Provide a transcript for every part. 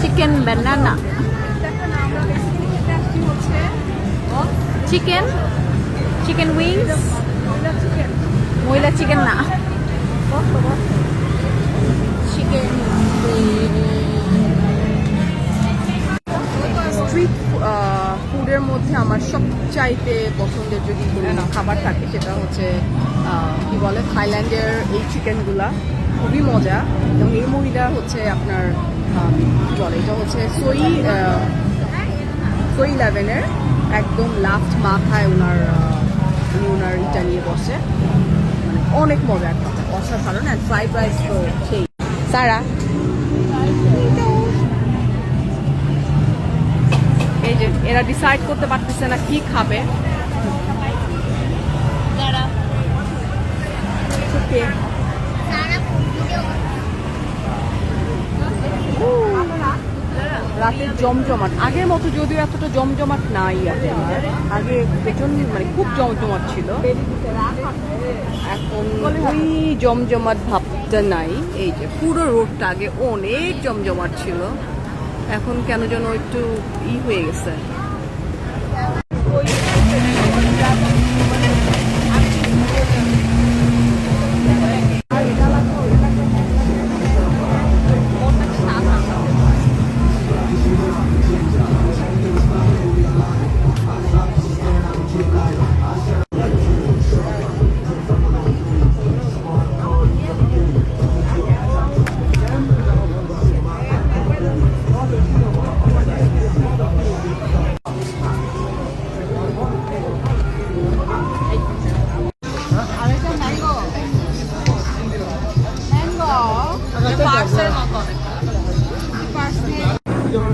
Chicken banana chicken chicken wings মহিলা chicken না chicken street ফুডের মধ্যে আমার সবচাইতে পছন্দের যদি খাবার থাকে, সেটা হচ্ছে কি বলে, থাইল্যান্ডের এই চিকেনগুলা খুবই মজা এবং এই মহিলা হচ্ছে আপনার কি বলে এটা হচ্ছে সই সই ইলেভেনের একদম লাস্ট মাথায় ওনার উনি ওনার ইটা নিয়ে বসে। মানে অনেক মজা একটা অসাধারণ অ্যান্ড ফ্রাইড রাইস তো সেই। সারা। এই যে এরা ডিসাইড করতে পারতেছে না কি খাবে। Okay. রাতের জমজমাট। আগের মতো যদিও এতটা জমজমাট নাই এখন। আগে পেছন মানে খুব জমজমাট ছিল। এখন ওই জমজমাট ভাবটা নাই। এই যে পুরো রোডটা আগে অনেক জমজমাট ছিল। এখন কেন যেন একটু ই হয়ে গেছে।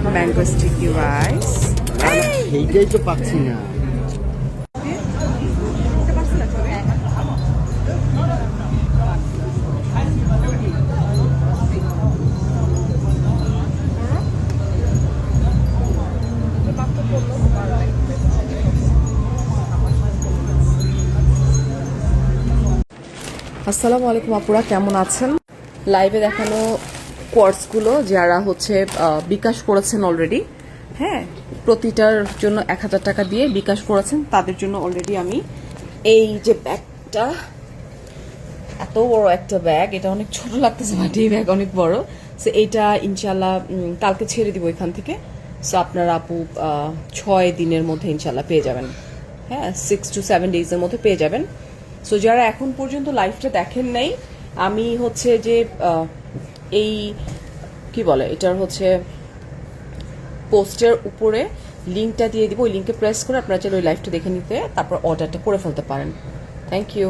ম্যাঙ্গো স্টিকি রাইস এইটাই তো পাচ্ছি না আসসালামু আলাইকুম আপুরা কেমন আছেন? লাইভে দেখানো কোর্সগুলো যারা হচ্ছে বিকাশ করেছেন অলরেডি হ্যাঁ প্রতিটার জন্য এক হাজার টাকা দিয়ে বিকাশ করেছেন, তাদের জন্য অলরেডি আমি এই যে ব্যাগটা, এত বড় একটা ব্যাগ, এটা অনেক ছোট লাগতেছে বাট এই ব্যাগ অনেক বড়। সো এইটা ইনশাল্লাহ কালকে ছেড়ে দিব এখান থেকে। সো আপনার আপু ছয় দিনের মধ্যে ইনশাল্লাহ পেয়ে যাবেন। হ্যাঁ সিক্স টু সেভেন ডেজের মধ্যে পেয়ে যাবেন। সো যারা এখন পর্যন্ত লাইভটা দেখেন নাই আমি হচ্ছে যে এই, কি বলে, এটার হচ্ছে পোস্টের উপরে লিঙ্কটা দিয়ে দিব। ওই লিঙ্কে প্রেস করে আপনারা চাইলে ওই লাইভটা দেখে নিতে, তারপর অর্ডারটা করে ফেলতে পারেন। Thank you